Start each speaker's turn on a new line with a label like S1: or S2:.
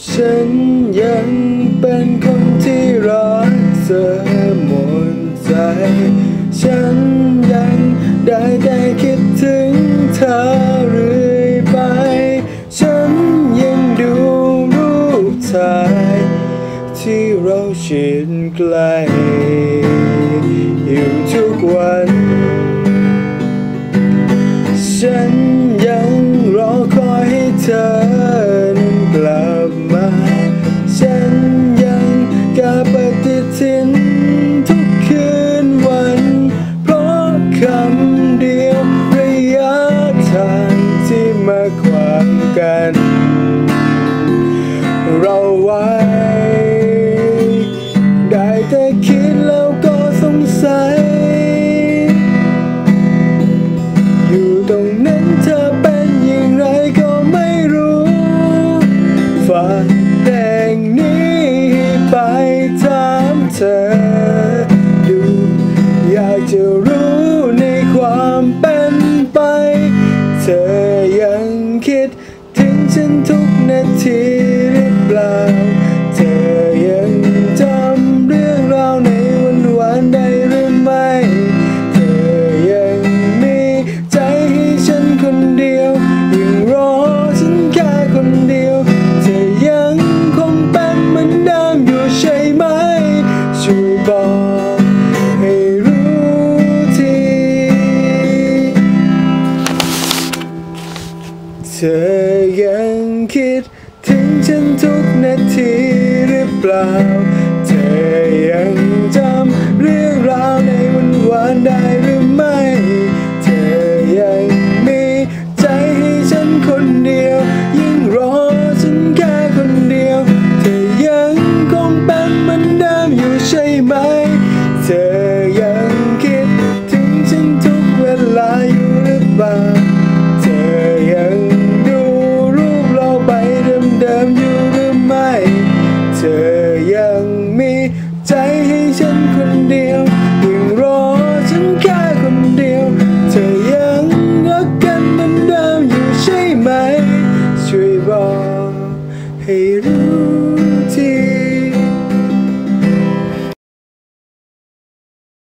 S1: ฉันยังเป็นคนที่รักเธอหมดใจ ฉันยังได้แต่คิดถึงเธอเรื่อยไป ฉันยังดูรูปถ่ายที่เราชินใกล้อยู่ทุกวัน เราไว้ ได้แต่คิดแล้วก็สงสัย อยู่ตรงนั้นเธอเป็นอย่างไรก็ไม่รู้ฝากเพลงนี้ไปถามเธอ ดู อยากจะรู้ในความเป็นไป เธอยังคิดถึงฉันทุกนาที ธอยังคิด ถึงฉันทุกนาทีหรือเปล่า เธอยังจำเรื่องราวในวันวานได้หรือ